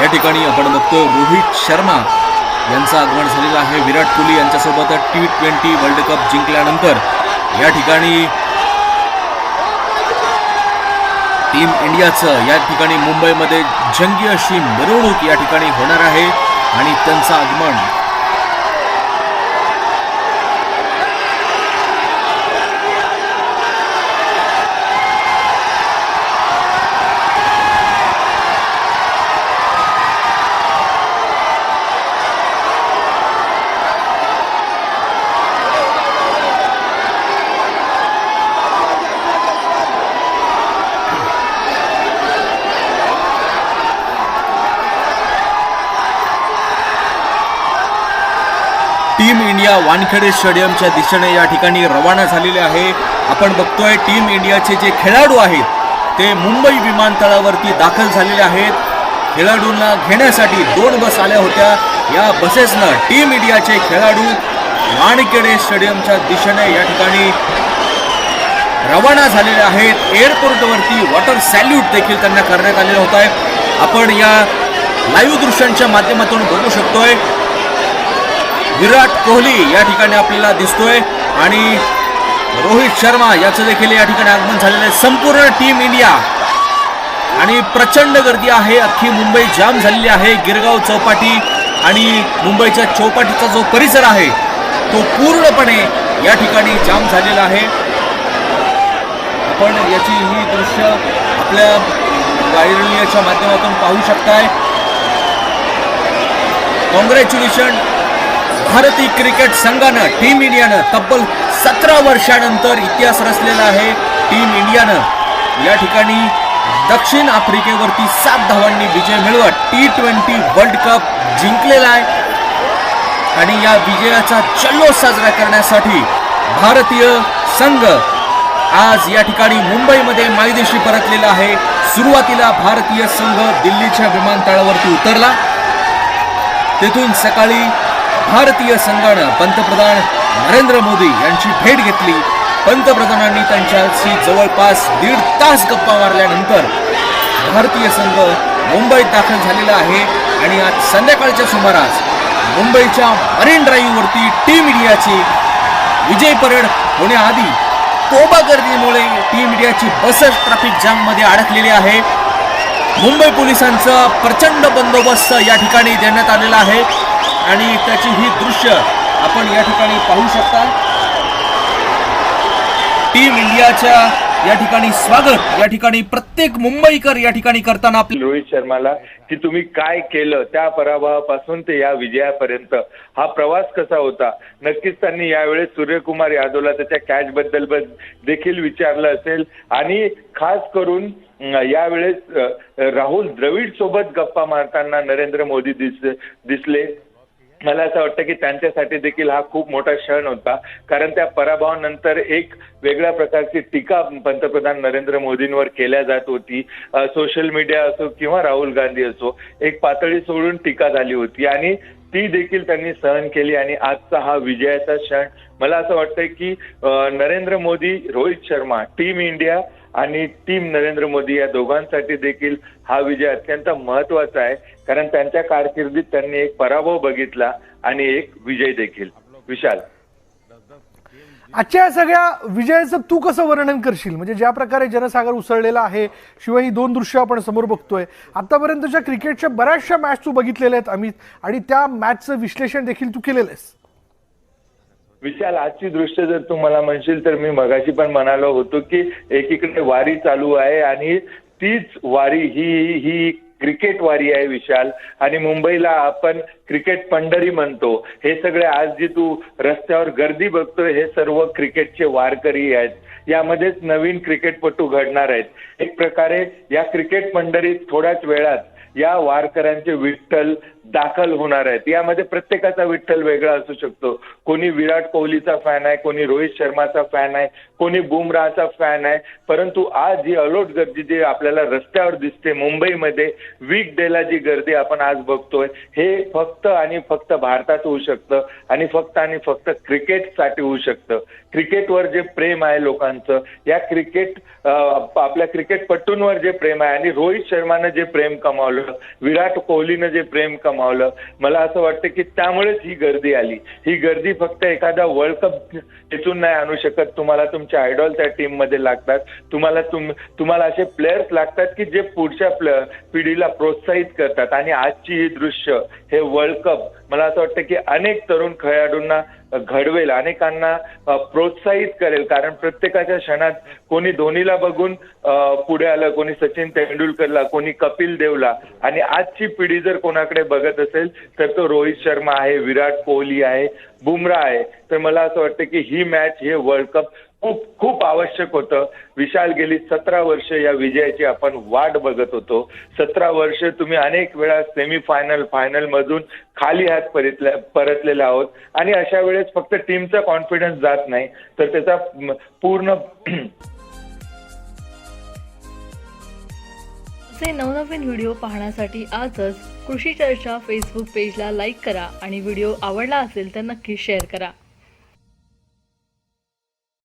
या ठिकाणी आपण बघतोय रोहित शर्मा यांचं आगमन झालेलं आहे. विराट कोहली यांच्यासोबत टी ट्वेंटी वर्ल्ड कप जिंकल्यानंतर या ठिकाणी टीम इंडियाचं या ठिकाणी मुंबईमध्ये जंगी अशी मिरवणूक या ठिकाणी होणार आहे आणि त्यांचं आगमन इंडिया वानखेडे स्टेडियमच्या दिशेने या ठिकाणी रवाना झालेले आहे. आपण बघतोय टीम इंडियाचे जे खेळाडू आहेत ते मुंबई विमानतळावरती दाखल झालेले आहेत. खेळाडूंना घेण्यासाठी दोन बस आल्या होत्या. या बसेसनं टीम इंडियाचे खेळाडू वानखेडे स्टेडियमच्या दिशेने या ठिकाणी रवाना झालेले आहेत. एअरपोर्टवरती वॉटर सॅल्यूट देखील त्यांना करण्यात आलेलं होतं आहे आपण या लाईव्ह दृश्यांच्या माध्यमातून बघू शकतोय. विराट कोहली या ठिकाणी आपल्याला दिसतोय आणि रोहित शर्मा याचं देखील या ठिकाणी आगमन झालेलं आहे. संपूर्ण टीम इंडिया. आणि प्रचंड गर्दी आहे. अख्खी मुंबई जाम झालेली आहे. गिरगाव चौपाटी आणि मुंबईच्या चौपाटीचा जो परिसर आहे तो पूर्णपणे या ठिकाणी जाम झालेला आहे. आपण याची ही दृश्य आपल्या वायरलियाच्या माध्यमातून पाहू शकताय. कॉंग्रॅच्युलेशन भारतीय क्रिकेट संघानं टीम इंडियानं तब्बल सतरा वर्षानंतर इतिहास रचलेला आहे. टीम इंडियानं या ठिकाणी दक्षिण आफ्रिकेवरती सात धावांनी विजय मिळवत टी ट्वेंटी वर्ल्ड कप जिंकलेला आहे. आणि या विजयाचा चल्लो साजरा करण्यासाठी भारतीय संघ आज या ठिकाणी मुंबईमध्ये मायदेशी परतलेला आहे. सुरुवातीला भारतीय संघ दिल्लीच्या विमानतळावरती उतरला. तेथून सकाळी भारतीय संघानं पंतप्रधान नरेंद्र मोदी यांची भेट घेतली. पंतप्रधानांनी त्यांच्याशी जवळपास दीड तास गप्पा मारल्यानंतर भारतीय संघ मुंबईत दाखल झालेला आहे आणि आज संध्याकाळच्या सुमारास मुंबईच्या मरीन ड्राईव्हवरती टीम इंडियाची विजय परेड होण्याआधी तोबा गर्दीमुळे टीम इंडियाची बसच ट्रॅफिक जाममध्ये अडकलेली आहे. मुंबई पोलिसांचा प्रचंड बंदोबस्त या ठिकाणी देण्यात आलेला आहे. आणि त्याची ही दृश्य आपण या ठिकाणी पाहू शकता. टीम इंडियाच्या या ठिकाणी स्वागत या ठिकाणी प्रत्येक मुंबईकर या ठिकाणी करताना आपले रोहित शर्माला की तुम्ही काय केलं त्या पराभवापासून ते या विजयापर्यंत? हा प्रवास कसा होता? नक्कीच त्यांनी यावेळेस सूर्यकुमार यादवला त्याच्या कॅच बद्दल देखील विचारलं असेल. आणि खास करून यावेळेस राहुल द्रविड सोबत गप्पा मारताना नरेंद्र मोदी दिस दिसले. मला असं वाटतं की त्यांच्यासाठी देखील हा खूप मोठा क्षण होता. कारण त्या पराभवानंतर एक वेगळ्या प्रकारची टीका पंतप्रधान नरेंद्र मोदींवर केल्या जात होती. सोशल मीडिया असो किंवा राहुल गांधी असो एक पातळी सोडून टीका झाली होती. आणि ती देखील त्यांनी सहन केली आणि आजचा हा विजयाचा क्षण. मला असं वाटतंय की नरेंद्र मोदी रोहित शर्मा टीम इंडिया आणि टीम नरेंद्र मोदी या दोघांसाठी देखील हा विजय अत्यंत महत्त्वाचा आहे. कारण त्यांच्या कारकिर्दीत त्यांनी एक पराभव बघितला आणि एक विजय देखील. विशाल. आजच्या या सगळ्या विजयाचं तू कसं वर्णन करशील? म्हणजे ज्या प्रकारे जनसागर उसळलेला आहे शिवाय ही दोन दृश्य आपण समोर बघतोय. आतापर्यंतच्या क्रिकेटच्या बऱ्याचशा मॅच तू बघितलेल्या आहेत अमित. आणि त्या मॅचचं विश्लेषण देखील तू केलेलं आहेस. विशाल आजची दृश्य जर तू मला म्हणशील तर मी मगाशी पण म्हणालो होतो की एकीकडे वारी चालू आहे आणि तीच वारी ही ही क्रिकेट वारी आहे विशाल. आणि मुंबईला आपण क्रिकेट पंढरी म्हणतो. हे सगळे आज जी तू रस्त्यावर गर्दी बघतोय हे सर्व क्रिकेटचे वारकरी आहेत. यामध्येच नवीन क्रिकेटपटू घडणार आहेत. एक प्रकारे या क्रिकेट पंढरीत थोड्याच वेळात या वारकऱ्यांचे विठ्ठल दाखल होणार आहेत. यामध्ये प्रत्येकाचा विठ्ठल वेगळा असू शकतो. कोणी विराट कोहलीचा फॅन आहे कोणी रोहित शर्माचा फॅन आहे कोणी बुमराहचा फॅन आहे. परंतु आज ही अलोट गर्दी जी आपल्याला रस्त्यावर दिसते मुंबईमध्ये वीक डेला जी गर्दी आपण आज बघतोय हे फक्त आणि फक्त भारतात होऊ शकतं आणि फक्त आणि फक्त क्रिकेटसाठी होऊ शकतं. क्रिकेटवर जे प्रेम आहे लोकांचं या क्रिकेट आपल्या क्रिकेटपटूंवर जे प्रेम आहे आणि रोहित शर्मानं जे प्रेम कमावलं विराट कोहलीनं जे प्रेम कमावलं मला असं वाटतं की त्यामुळेच ही गर्दी आली. ही गर्दी फक्त एखादा वर्ल्ड कप तिथून नाही आणू शकत. तुम्हाला तुमचे आयडॉल त्या टीममध्ये लागतात. तुम्हाला तुम तुम्हाला असे प्लेयर्स लागतात की जे पुढच्या पिढीला प्रोत्साहित करतात. आणि आजची ही दृश्य हे वर्ल्ड कप मला असं वाटतं की अनेक तरुण खेळाडूंना घडवेल अनेकांना प्रोत्साहित करेल. कारण प्रत्येकाच्या क्षणात कोणी धोनीला बघून पुढे आलं कोणी सचिन तेंडुलकरला कोणी कपिल देवला. आणि आजची पिढी जर कोणाकडे बघत असेल तर तो रोहित शर्मा आहे विराट कोहली आहे बुमरा आहे. तर मला असं वाटतं की ही मॅच हे वर्ल्ड कप खूप खूप आवश्यक होतं. विशाल गेली सतरा वर्ष या विजयाची आपण वाट बघत होतो. सतरा वर्ष तुम्ही अनेक वेळा सेमीफायनल फायनल मधून खाली हात परतलेला आहोत. आणि अशा वेळेस फक्त टीमचा कॉन्फिडन्स जात नाही. तर त्याचा पूर्ण असे नवनवीन व्हिडिओ पाहण्यासाठी आजच कृषी चर्चा फेसबुक पेजला लाईक करा. आणि व्हिडिओ आवडला असेल तर नक्की शेअर करा.